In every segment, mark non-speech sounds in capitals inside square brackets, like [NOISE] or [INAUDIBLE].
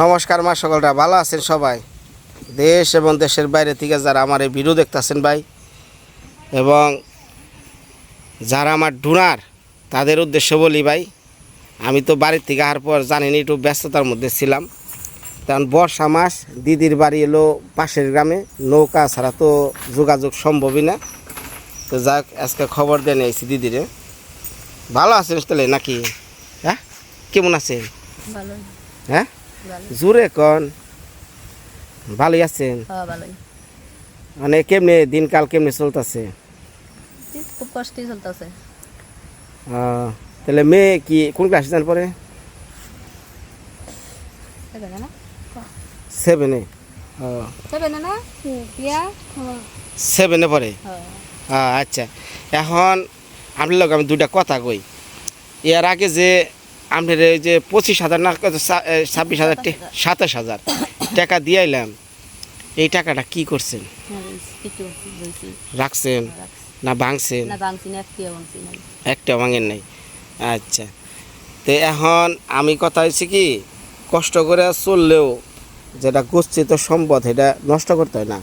নমস্কার মা সকলরা ভালো আছেন সবাই? দেশ এবং দেশের বাইরে থেকে যারা আমার এই ভিডিও দেখতেছেন ভাই এবং যারা আমার ডুনার তাদের উদ্দেশ্য বলি ভাই আমি তো বাড়ির থেকে আসার পর জানিনি একটু ব্যস্ততার মধ্যে ছিলাম। কারণ বর্ষা মাস দিদির বাড়ি এলো পাশের গ্রামে নৌকা ছাড়া তো যোগাযোগ সম্ভবই না। তো যাক আজকে খবর দিয়ে নিয়েছি দিদিরে। ভালো আছেন তাহলে নাকি? হ্যাঁ? কেমন আছেন? হ্যাঁ? জোরে কন। ভালোই আছেন। হ্যাঁ মানে কেমনে দিনকাল কেমনে চলতেছে? খুব কষ্টই চলতেছে। তাহলে মেয়ে কি কোন ক্লাসে যান পরে? সেভেনে সেভেনে সেভেনে পড়ে হ্যাঁ। আচ্ছা। এখন আপনার লোক আমি দুটা কথা কই। এর আগে যে আপনার এই যে পঁচিশ হাজার না ছাব্বিশ হাজার সাতাশ হাজার। টাকা দিয়ে আইলাম। এই টাকাটা কি করছেন? হ্যাঁ, রাখছেন? না ভাঙছেন? না ভাঙছি না একটিও ভাঙছি না। একটা ভাঙেন নাই। আচ্ছা। তো এখন আমি কথা হয়েছে কি কষ্ট করে চললেও যেটা গচ্ছিত সম্পদ এটা নষ্ট করতে হয় না।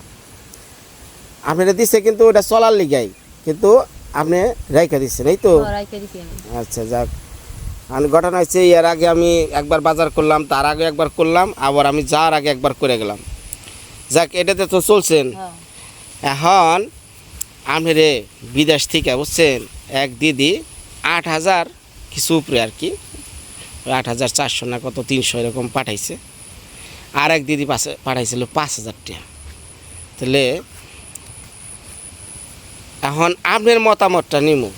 আপনি এটা দিচ্ছে কিন্তু ওটা চলার লিগাই কিন্তু আপনি রাইখা দিচ্ছেন এই তো? আমি। আচ্ছা যাক। আমি ঘটনা হচ্ছে এর আগে আমি একবার বাজার করলাম তার আগে একবার করলাম আবার আমি যাওয়ার আগে একবার করে গেলাম। যাক এটাতে তো চলছেন। হ্যাঁ। এখন আমি রে বিদেশ থেকে বুঝছেন? এক দিদি আট হাজার কিছু উপরে আর কি ওই আট হাজার চারশো না কত তিনশো এরকম পাঠাইছে। আর এক দিদি পাশে পাঠাইছিল পাঁচ হাজার টাকা। তাহলে এখন আপনার মতামতটা নিমু।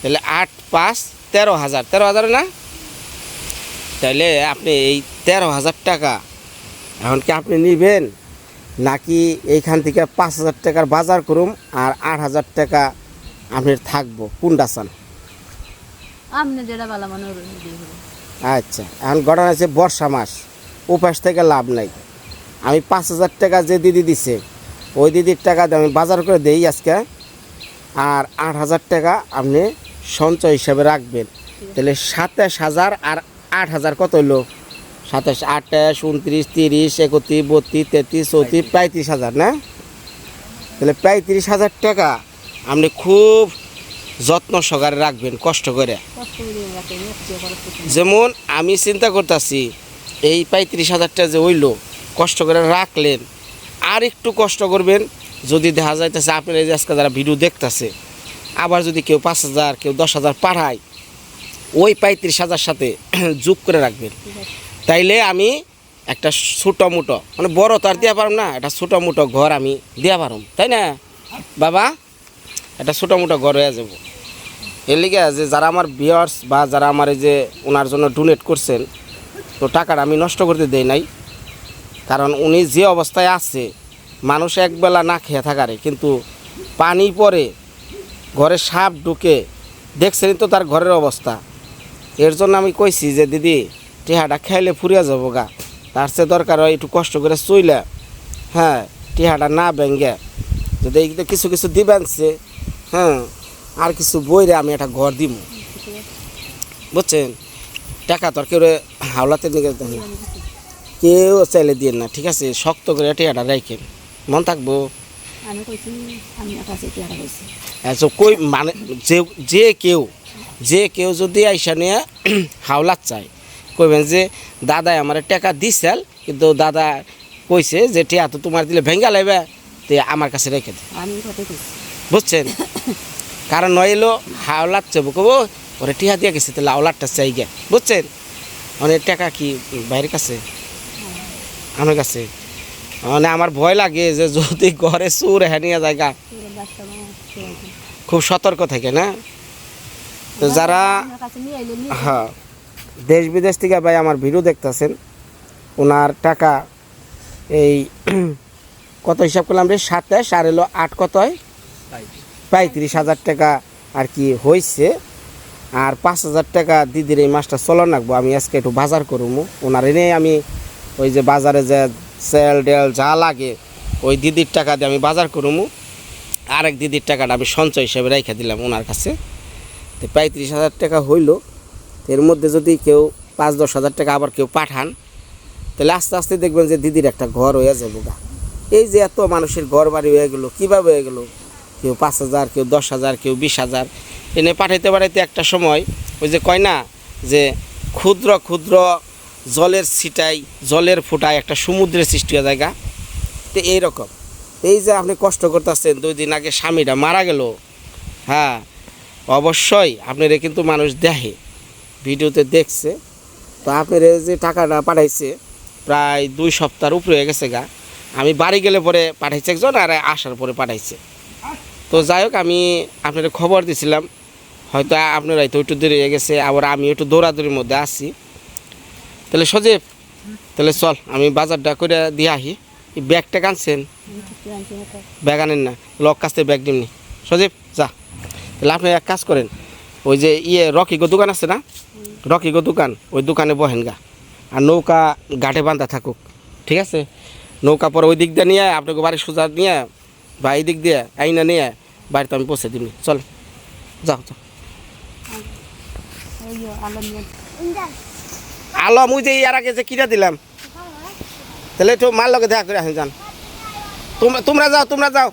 তাহলে আট পাঁচ তেরো হাজার। তেরো হাজার না? তাহলে আপনি এই তেরো হাজার টাকা এখন কি আপনি নিবেন? নাকি এইখান থেকে পাঁচ হাজার টাকার বাজার করুম আর আট হাজার টাকা আপনি থাকব? কোনটা চান? আপনি যেটা ভালো মনে আচ্ছা এখন ঘটনা আছে বর্ষা মাস। উপাস থেকে লাভ নাই। আমি পাঁচ হাজার টাকা যে দিদি দিছে ওই দিদির টাকা আমি বাজার করে দেই আজকে। আর আট হাজার টাকা আপনি সঞ্চয় হিসাবে রাখবেন। তাহলে সাতাশ হাজার আর আট হাজার কত হইল? সাতাশ আঠাশ উনত্রিশ তিরিশ একত্রিশ বত্রিশ তেত্রিশ চৌত্রিশ পঁয়ত্রিশ হাজার না? তাহলে পঁয়ত্রিশ হাজার টাকা আপনি খুব যত্ন সহকারে রাখবেন কষ্ট করে। যেমন আমি চিন্তা করতেছি এই পঁয়ত্রিশ হাজারটা যে হইল কষ্ট করে রাখলেন আর একটু কষ্ট করবেন যদি দেখা যাইতেছে আপনার এই যে আজকে যারা ভিডিও দেখতেছে আবার যদি কেউ পাঁচ হাজার কেউ দশ হাজার পাঠায় ওই পঁয়ত্রিশ হাজার সাথে [CLEARS THROAT] যোগ করে রাখবেন। তাইলে আমি একটা ছোটো মুটো মানে বড় তো আর দেওয়া পারম না একটা ছোটো মুটো ঘর আমি দেওয়া পারম তাই না? বাবা একটা ছোটো মুটো ঘর হয়ে যাব। এর লিগে যে যারা আমার বিয়ার্স বা যারা আমার এই যে ওনার জন্য ডোনেট করছেন তো টাকাটা আমি নষ্ট করতে দেই নাই। কারণ উনি যে অবস্থায় আছে মানুষ একবেলা না খেয়ে থাকারে কিন্তু পানি পরে ঘরে সাপ ঢুকে দেখছেন তো তার ঘরের অবস্থা। এর জন্য আমি কইছি যে, দিদি, টিহাটা খাইলে ফুরিয়া যাব গা। তার চেয়ে দরকার হয় একটু কষ্ট করে চইলে হ্যাঁ টিহাটা না ব্যাঙ্গে যদি এইগুলো কিছু কিছু দিবেন সে হ্যাঁ আর কিছু বইরে আমি একটা ঘর দিব বুঝছেন? টাকা তো আর কেউ হাওলাতে কেউ চাইলে দিয়ে না, ঠিক আছে? শক্ত করে টিহাটা রাখেন মন থাকব? আমি কইছি আমি একটা কইছি। আচ্ছা কই মানে যে যে কেউ যে কেউ যদি আইসা নিয়ে [CLEARS THROAT] হাওলাত চায় কইবেন যে দাদাই আমার টাকা দিছিল কিন্তু দাদা কইছে যে টিয়া তো তোমার দিলে ভেঙ্গা লাইবে তে আমার কাছে রেখে দে। আমি বুঝছেন? কারণ নইলো হাওলাত চাবো কবো ওরে টিয়া দিয়ে গেছে তাহলে হাওলাতটা চাই গে। বুঝছেন? অনেক টাকা কি বাইরের কাছে? আমার কাছে? মানে আমার ভয় লাগে যে যদি ঘরে চুর হ্যানিয়া জায়গা খুব সতর্ক থাকে না? তো যারা হ্যাঁ। দেশ বিদেশ থেকে ভাই আমার ভিডিও দেখতেছেন, ওনার টাকা এই [CLEARS THROAT] কত হিসাব করলাম রে? সাতাশ, আর এলো আট কত হয়? পঁয়ত্রিশ হাজার টাকা আর কি হয়েছে আর পাঁচ হাজার টাকা দিদির এই মাসটা চলন রাখব, আমি আজকে একটু বাজার করব। ওনার এনে আমি ওই যে বাজারে যে সেল ডেল যা লাগে, ওই দিদির টাকা দিয়ে আমি বাজার করব আরেক দিদির টাকাটা আমি সঞ্চয় হিসেবে রেখে দিলাম ওনার কাছে। তো পঁয়ত্রিশ হাজার টাকা হইল। এর মধ্যে যদি কেউ পাঁচ দশ হাজার টাকা আবার কেউ পাঠান, তাহলে আস্তে আস্তে দেখবেন যে দিদির একটা ঘর হয়ে যাবে গা। এই যে এত মানুষের ঘর বাড়ি হয়ে গেলো, কীভাবে হয়ে গেলো? কেউ পাঁচ হাজার, কেউ দশ হাজার, কেউ বিশ হাজার। এনে পাঠাইতে পাঠাইতে একটা সময় ওই যে কয় না, যে ক্ষুদ্র ক্ষুদ্র জলের ছিটাই, জলের ফোঁটায় একটা সমুদ্রের সৃষ্টি হয়ে জায়গা। তো এইরকম। এই যে আপনি কষ্ট করতেছেন, দুই দিন আগে স্বামীটা মারা গেল। হ্যাঁ অবশ্যই আপনার কিন্তু মানুষ দেখে, ভিডিওতে দেখছে। তো আপনার যে টাকাটা পাঠাইছে, প্রায় দুই সপ্তাহের উপরে হয়ে গেছে গা। আমি বাড়ি গেলে পরে পাঠাইছে একজন, আর আসার পরে পাঠাইছে। তো যাই হোক, আমি আপনার খবর দিছিলাম। হয়তো আপনারা তো একটু দেরি হয়ে গেছে, আবার আমি একটু দৌড়াদৌড়ির মধ্যে আসি তাহলে সজীব, তাহলে চল, আমি বাজারটা করে দিয়ে এই ব্যাগটা কানছেন? ব্যাগ আনেন না, লক কাছতে ব্যাগ দিমনি। সজীব, যা, তাহলে আপনি এক কাজ করেন, ওই যে ইয়ে রকি গো দোকান আছে না? রকি গো দোকান, ওই দোকানে বহেন গা, আর নৌকা ঘাটে বাঁধা থাকুক, ঠিক আছে? নৌকা পরে ওই দিক দিয়ে নিয়ে আপনাকে বাড়ির সোজা নিয়ে বা এই দিক দিয়ে আইনা নিয়ে বাড়িতে আমি পৌঁছে দিবনি চল, যাও যাও। আলো, মুই যে ইয়ার আগে যে কিনা দিলাম। তাহলে একটু মার লগে দেখা করে আসেন যান। তোমরা যাও তোমরা যাও।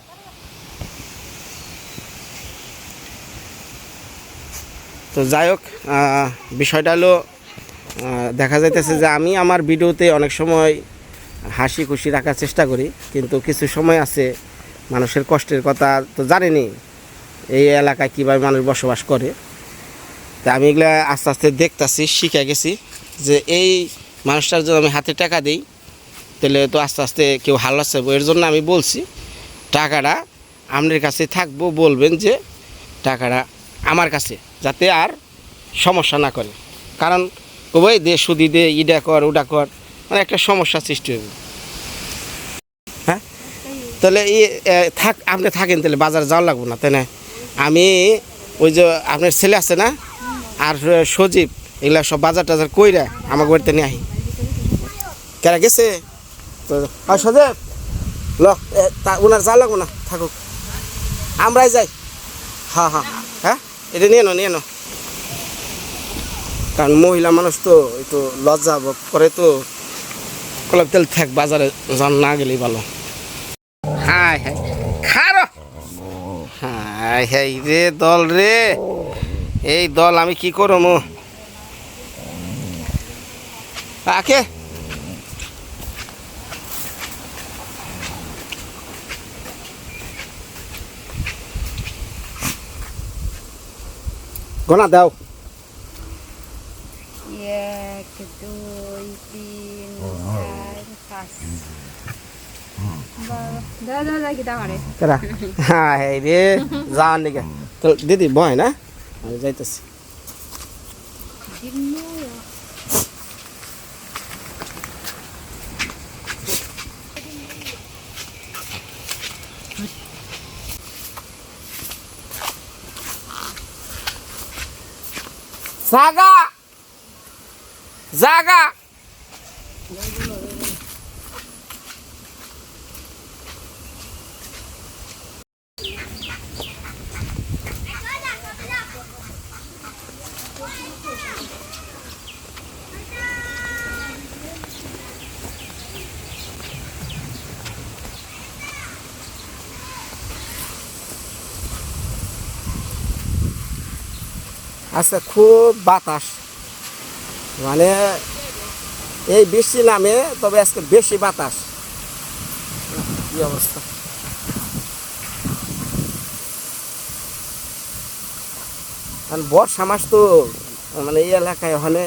তো যাই হোক বিষয়টা হলো দেখা যাইতেছে যে আমি আমার ভিডিওতে অনেক সময় হাসি খুশি রাখার চেষ্টা করি, কিন্তু কিছু সময় আছে মানুষের কষ্টের কথা তো জানেনি, এই এলাকায় কীভাবে মানুষ বসবাস করে। তা আমি এগুলো আস্তে আস্তে দেখতাছি, শিখে গেছি যে এই মানুষটার যদি আমি হাতে টাকা দিই, তাহলে তো আস্তে আস্তে কেউ হাল্লা চাইব এর জন্য আমি বলছি, টাকাটা আপনার কাছে থাকব, বলবেন যে টাকাটা আমার কাছে, যাতে আর সমস্যা না করে। কারণ কবই দে সুদি দে ইডা কর ওটা কর মানে একটা সমস্যা সৃষ্টি হবে। হ্যাঁ? তাহলে ই থাক, আপনি থাকেন, তাহলে বাজার যাওয়া লাগবো না, তাই না? আমি ওই যে আপনার ছেলে আছে না আর সজীব এগুলা সব বাজার টাজার কইরা আমার বাড়িতে নিয়ে আহি কেরা গেছে? তো আর সজীব ল এ, ওনার যা লাগবো না থাকুক। আমরাই যাই। হ্যাঁ হ্যাঁ হ্যাঁ? এটা নিয়ে নো নিয়ে নো কারণ মহিলা মানুষ তো একটু লজ্জা করে তো। কলব তেল থাক বাজারে যান না গেলেই ভালো। হাই হাই খারো। হাই হাই রে দল রে। এই দল আমি কি করম আকে গনা দাও। এক দুই তিন চার পাঁচ। দাদা কি রে নিকে তো দিদি বয় না? আমি যাইতেছি। জাগা! জাগা! আচ্ছা খুব বাতাস। মানে এই বৃষ্টি নামে তবে আজকে বেশি বাতাস। কি অবস্থা? কারণ বর্ষা মাস তো মানে এই এলাকায় ওখানে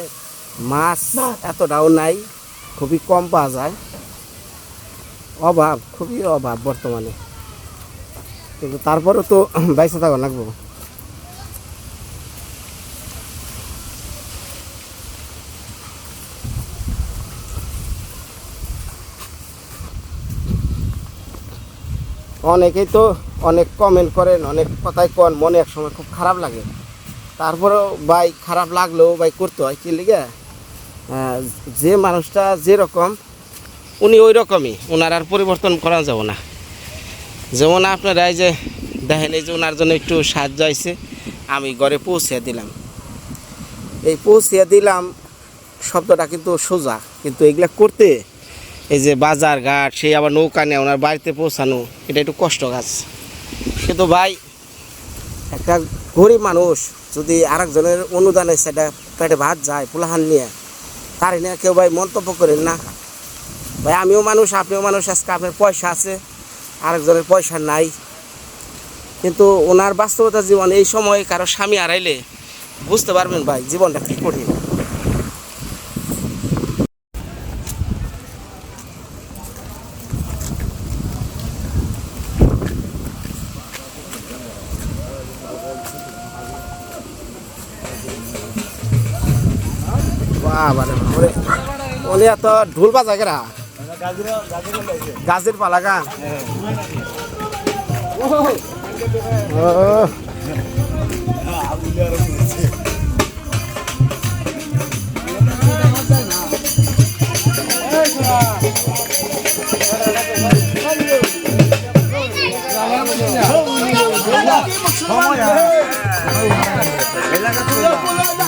মাছ এতটাও নাই খুবই কম পাওয়া যায়। অভাব খুবই অভাব বর্তমানে। কিন্তু তারপরেও তো বাইসে থাকা লাগবো। অনেকেই তো অনেক কমেন্ট করেন, অনেক কথাই কন, মনে এক সময় খুব খারাপ লাগে। তারপরেও ভাই খারাপ লাগলেও ভাই করতে হয়, কি লিগে? যে মানুষটা যেরকম, উনি ওই রকমই ওনার আর পরিবর্তন করা যাব না। যেমন আপনারা এই যে দেখেন, এই যে ওনার জন্য একটু সাহায্য হয়েছে আমি ঘরে পৌঁছে দিলাম। এই পৌঁছে দিলাম, শব্দটা কিন্তু সোজা, কিন্তু এগুলা করতে এই যে বাজার ঘাট, সেই আবার নৌকা নিয়ে ওনার বাড়িতে পৌঁছানো, এটা একটু কষ্ট কাজ। কিন্তু ভাই, একটা গরিব মানুষ, যদি আরেকজনের অনুদানে সেটা পেটে ভাত যায় পোলাহান নিয়ে তার নিয়ে কেউ ভাই মন্তব্য করেন না। ভাই, আমিও মানুষ, আপনিও মানুষ, আজকে আপনার পয়সা আছে, আরেকজনের পয়সা নাই। কিন্তু ওনার বাস্তবতা জীবন এই সময় কারও স্বামী হারাইলে বুঝতে পারবেন ভাই, জীবনটা কি কঠিন। বাবা রে বাবা রে। উনি এত ঢোল বাজা গেরা গাছের পালা গান ও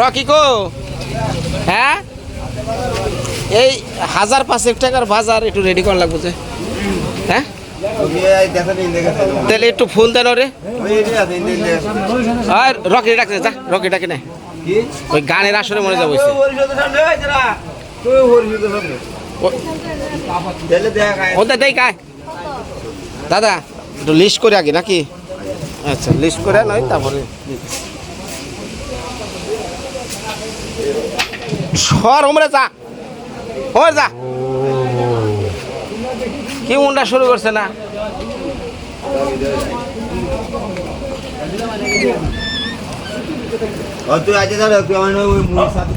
রকি কো হ্যাঁ? এই হাজার পাঁচেক টাকার বাজার একটু রেডি করা লাগবে যে। হ্যাঁ? তাহলে একটু ফোন দেন রে আর রকি ডাকছে, যা, রকি ডাকে না। ওই গানের আসরে মনে যাব ওটা কায় দাদা, একটু লিস্ট করে আগে নাকি? আচ্ছা লিস্ট করে নয়, তারপরে সর ওমরে যা। ওমরে যা। কি মুন্ডা শুরু করছে না?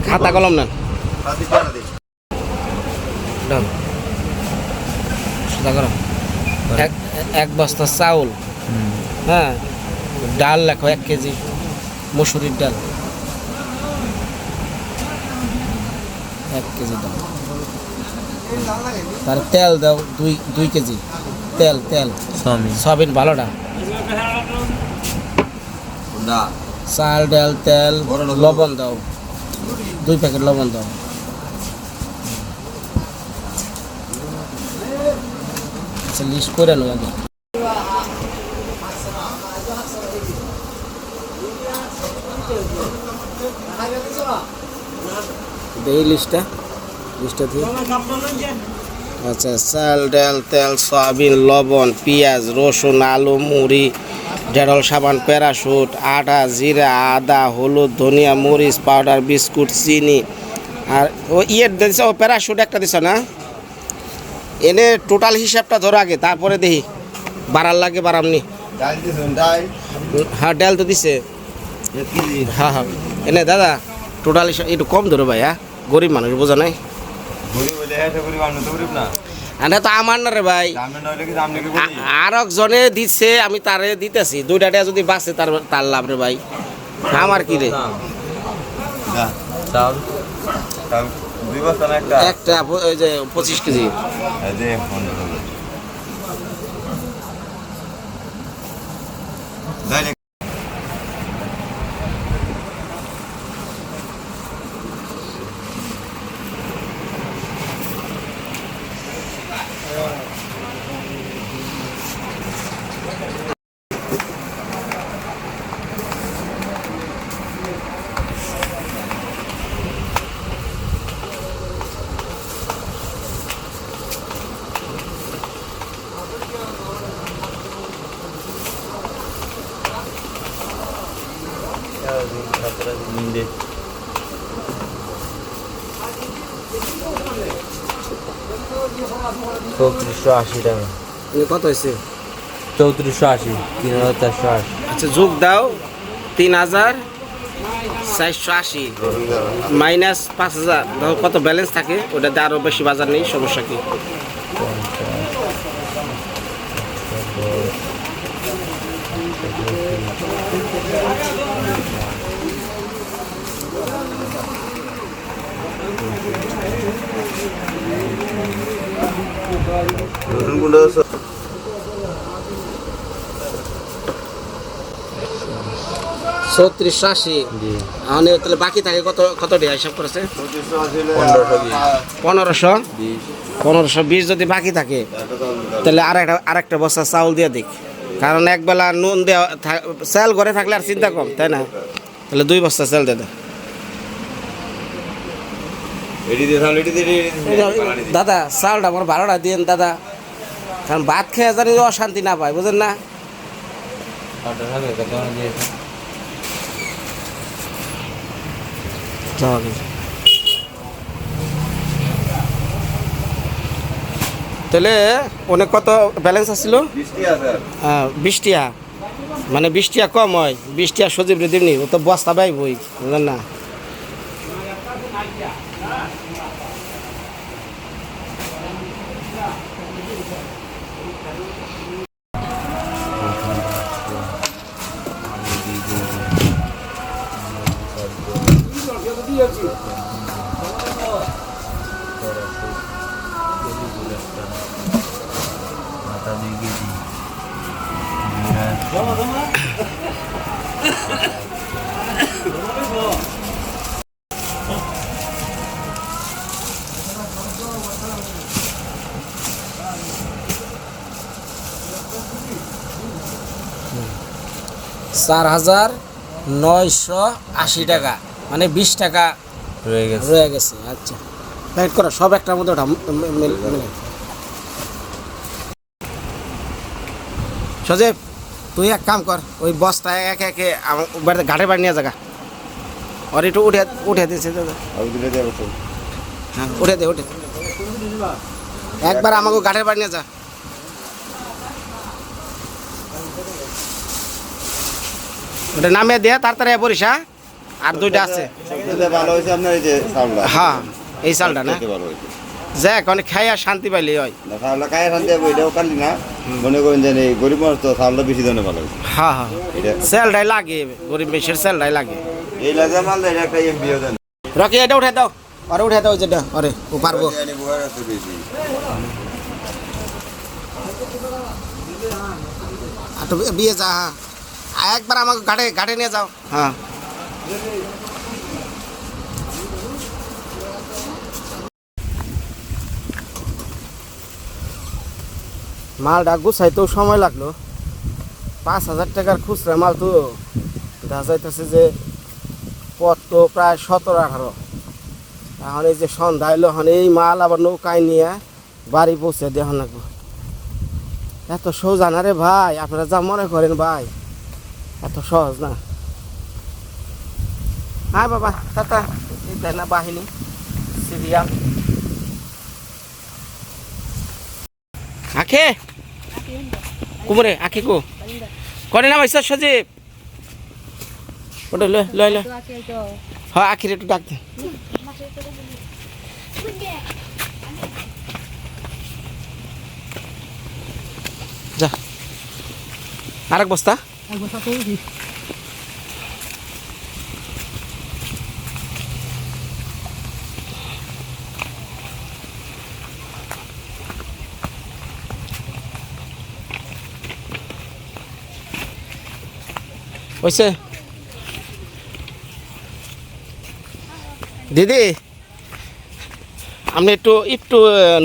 খাতা কলম না এক বস্তা চাউল। হ্যাঁ। ডাল লেখো এক কেজি। মসুরির ডাল। এক কেজি ডাল তার তেল দাও দুই দুই কেজি। তেল তেল। সয়াবিন। ভালোটা। না চাল ডাল তেল লবণ। লবণ দাও। দুই প্যাকেট লবণ দাও। আচ্ছা লিস্ট করে নো আগে। এই লিস্টটা লিস্টটা দিয়ে। আচ্ছা চাল ডাল তেল সয়াবিন লবণ পেঁয়াজ রসুন আলু মুড়ি ডেরল সাবান প্যারাশুট আটা জিরা আদা হলুদ ধনিয়া মরিচ পাউডার বিস্কুট চিনি। আর ও ইয়ের দিছ ও প্যারাশুট একটা দিছ না? এনে টোটাল হিসাবটা ধরো আগে তারপরে দেখি। বাড়ার লাগে বাড়ামনি হ্যাঁ ডাল তো দিছে। হ্যাঁ হ্যাঁ। এনে দাদা টোটাল হিসাব একটু কম ধরো ভাই হ্যাঁ গরিব মানুষ বোঝা নাই? আরে তো আমার না রে ভাই। আর একজনে দিচ্ছে আমি তারে দিতেছি। দুইটা টাকা যদি বাঁচে তার তার লাভ রে ভাই। আমার কি রে? একটা? ওই যে পঁচিশ কেজি। চৌত্রিশশো আশি টাকা। এ কত হয়েছে? চৌত্রিশশো আশি তিন হাজার চারশো আশি। আচ্ছা যোগ দাও তিন হাজার চারশো আশি। মাইনাস পাঁচ হাজার ধরো কত ব্যালেন্স থাকে ওটাতে আরও বেশি বাজার নেই সমস্যা কি? চৌত্রিশশো আশি। জি। তাহলে বাকি থাকে কত কত টাকা হিসাব করেছে? পনেরোশো পনেরোশো? বিশ। যদি বাকি থাকে তাহলে আর একটা আর একটা বস্তা চাউল দিয়ে দিক। কারণ একবেলা নুন দেওয়া চাল ঘরে থাকলে আর চিন্তা কম তাই না? তাহলে দুই বস্তা এটি দিয়ে দাদা চালটা আমার বারোটা দিন দাদা। কারণ ভাত খেয়ে জানি অশান্তি না পায় বুঝেন না? দিয়েছে তাহলে অনেক কত ব্যালেন্স আসছিল বৃষ্টি আছে আর হ্যাঁ বিশ টিয়া মানে বিশ টিয়া কম হয়। বিশ টিয়া সজীব রে দিবনি, ও তো বস্তা পাই বই না? চার হাজার নয়শো আশি টাকা। মানে বিশ টাকা রয়ে গেছে। রয়ে গেছে আচ্ছা। প্যাকেট করো সব একটার মধ্যে ওটা। সজীব তুই এক কাম কর ওই বস্তা একে একে বাড়িতে ঘাটে বাড়ি নিয়ে জায়গা আর একটু উঠে উঠে দিয়েছে দাদা হ্যাঁ উঠে দে উঠে। একবার আমাকে ঘাটের বাড়ি নিয়ে যা। ওটা নামিয়ে দিয়ে তাড়াতাড়ি পড়িস হ্যাঁ আর দুইটা আছে। ভালো হয়েছে আপনার এই যে হ্যাঁ এই চালটা না? ভালো হয়েছে। যাক অনেক খাই আর শান্তি পাইলি হয় চাউলটা শান্তি এটাও কান্দি না। মনে করেন যে এই গরিব মানুষ তো চাউলটা বেশি দামে ভালো হয়েছে। হ্যাঁ হ্যাঁ। সেলটাই লাগে গরিব মেশের সেলটাই লাগে। এই লাগে মাল দেয় একটা এমবিও দেন। রকি এটা উঠে দাও। আরে উঠে দাও যেটা আরে ও পারব। জানি বুয়ার আছে বেশি। আর তো বিয়ে যা হ্যাঁ। একবার আমাকে ঘাটে ঘাটে নিয়ে যাও। হ্যাঁ। মালটা গুছাইতেও সময় লাগল। পাঁচ হাজার টাকার খুচরা মাল তো দেখা যাইতেছে যে পথ তো প্রায় সতেরো, আঠারো। এখন এই যে সন্ধ্যা এলো এখন এই মাল আবার নৌকায় নিয়ে বাড়ি পৌঁছে দেওয়া লাগবো। এত সোজা না রে ভাই, আপনারা যা মনে করেন ভাই। এত সহজ না। হ্যাঁ বাবা, টাটা। না বাহিনী, সিরিয়াল। আখে? কুমরে, আখে কো? করে না ভাইসা সজীব। ওটা লয় লয় লয় হ্যাঁ আখির একটু ডাক দে। যা। আরেক বস্তা। Agua satu lagi. Oi, Didi. Didi. আপনি একটু একটু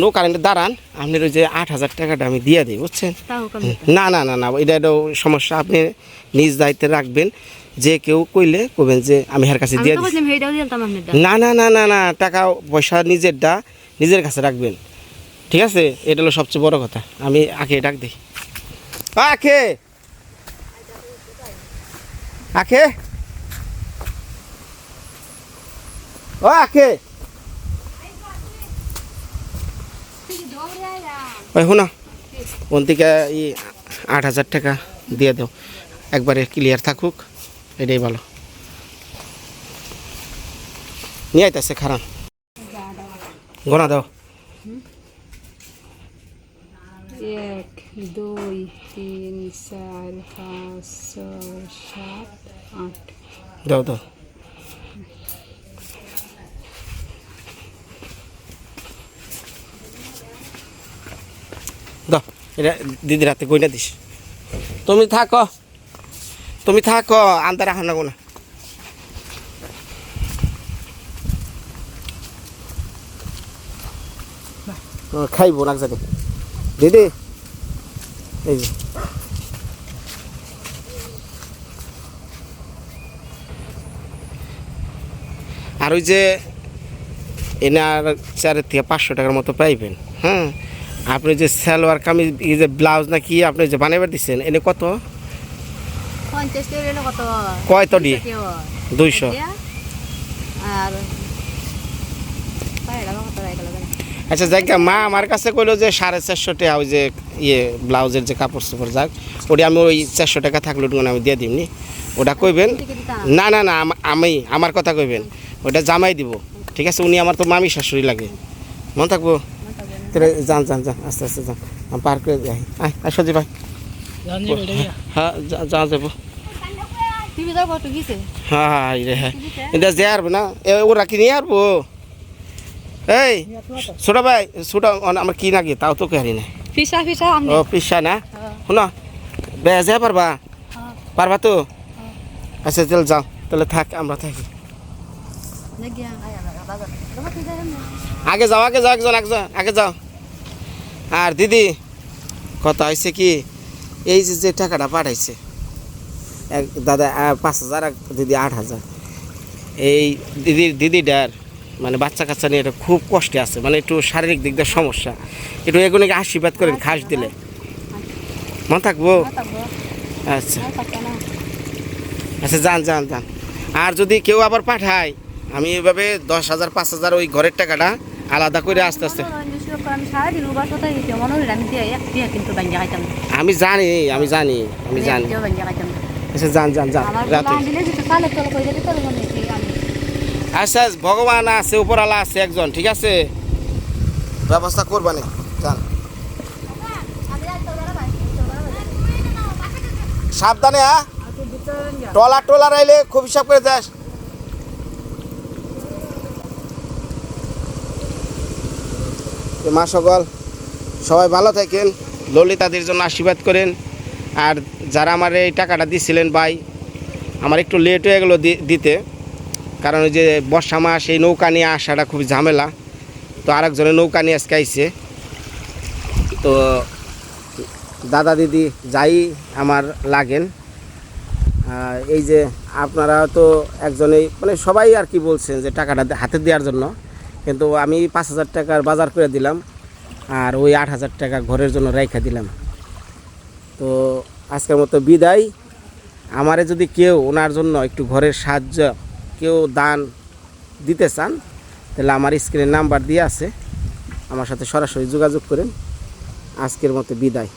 নো কারেন্টে দাঁড়ান। আপনার ওই যে আট হাজার টাকাটা আমি দিয়ে দিই বুঝছেন? না না না না এটা একটা সমস্যা। আপনি নিজ দায়িত্বে রাখবেন। যে কেউ কইলে কবেন যে আমি হের কাছে দিয়ে দিই না না না না না টাকা পয়সা নিজেরটা নিজের কাছে রাখবেন। ঠিক আছে? এটা হলো সবচেয়ে বড় কথা। আমি আখে ডাক দিই। আখে আখে ও আকে! ওই শোনো ওন থেকে ই আট হাজার টাকা দিয়ে দাও। একবারে ক্লিয়ার থাকুক এটাই ভালো। নিয়ে আইতেছে খারাপ গোনা দাও। এক দুই তিন চার পাঁচ ছয় সাত আট। দাও দাও। এটা দিদি রাতে গইনা দিস। তুমি থাকো তুমি থাকো আনতে রাখো না কোনা খাইব না জানি দিদি এই যে। আর ওই যে এনার চারের থেকে পাঁচশো টাকার মতো পাইবেন হ্যাঁ আপনি যে সালোয়ার কামিজ এই যে ব্লাউজ নাকি আপনি যে বানাইবার দিচ্ছেন এনে কত? কয় তো দিয়ে কেউ দুইশো। আচ্ছা জায়গা মা আমার কাছে কইলো যে সাড়ে চারশো টাকা ওই যে ইয়ে ব্লাউজের যে কাপড় চোপড় যাক ওটা আমি ওই চারশো টাকা থাকলে ওটুকুন আমি দিয়ে দিমনি। ওটা কইবেন? না না না আম- আমি আমার কথা কইবেন। ওটা জামাই দিব। ঠিক আছে উনি আমার তো মামি শাশুড়ি লাগে। মন থাকব? তাহলে যান যান যান আস্তে আস্তে যান। পার করে যাই। আয় আয় সজি ভাই হ্যাঁ যা যা যাব। গিয়েছে হ্যাঁ হ্যাঁ রে হ্যাঁ। এটা যে আরবো না এ ওরা কি নিয়ে আরবো? এই ছোট ভাই ছোট আমার কি নাকি তাও তো কেহারি না। ও পিসা না? শুনো বেজে পারবা? পারবা তো? আচ্ছা তাহলে যাও তাহলে থাক আমরা থাকি। আগে যাও আগে যাও একজন একজন আগে যাও। আর দিদি কথা হয়েছে কি এই যে যে টাকাটা পাঠাইছে এক দাদা পাঁচ হাজার আর দিদি আট হাজার। এই দিদির দিদিটার মানে বাচ্চা কাচ্চা নিয়ে এটা খুব কষ্টে আছে মানে একটু শারীরিক দিক দিয়ে সমস্যা। একটু এগুলোকে আশীর্বাদ করেন খাস দিলে। মন থাকব? আচ্ছা। আচ্ছা যান যান যান। আর যদি কেউ আবার পাঠায় আমি এভাবে দশ হাজার পাঁচ হাজার ওই ঘরের টাকাটা আলাদা করে আস্তে আস্তে আমি সারাদিন উবার সাথে মনে হইল আমি দিয়ে এক দিয়ে কিন্তু বাঞ্জা খাইতাম। আমি জানি আমি জানি আমি জানি। একটিও বাঞ্জা খাইতাম। আচ্ছা যান যান যান রাতে। মনে আচ্ছা ভগবান আছে উপরালা আছে একজন ঠিক আছে? ব্যবস্থা করবানে যান। সাবধানে হ্যাঁ? টলা টলা রাইলে খুব হিসাব করে যাস। মা সকল সবাই ভালো থাকেন। ললিতাদের জন্য আশীর্বাদ করেন। আর যারা আমার এই টাকাটা দিছিলেন ভাই, আমার একটু লেট হয়ে গেলো দিতে। কারণ ওই যে বর্ষা মাস, এই নৌকা নিয়ে আসাটা খুব ঝামেলা। তো আরেকজনের নৌকা নিয়ে আজকে আইছে। তো দাদা দিদি যাই আমার লাগেন। এই যে আপনারা তো একজনেই মানে সবাই আর কি বলছেন যে টাকাটা হাতে দেওয়ার জন্য। কিন্তু আমি পাঁচ হাজার টাকার বাজার করে দিলাম আর ওই আট হাজার টাকা ঘরের জন্য রেখা দিলাম। তো আজকের মতো বিদায়। আমারে যদি কেউ ওনার জন্য একটু ঘরের সাহায্য, কেউ দান দিতে চান, তাহলে আমার স্ক্রিনের নাম্বার দিয়ে আছে। আমার সাথে সরাসরি যোগাযোগ করেন। আজকের মতো বিদায়।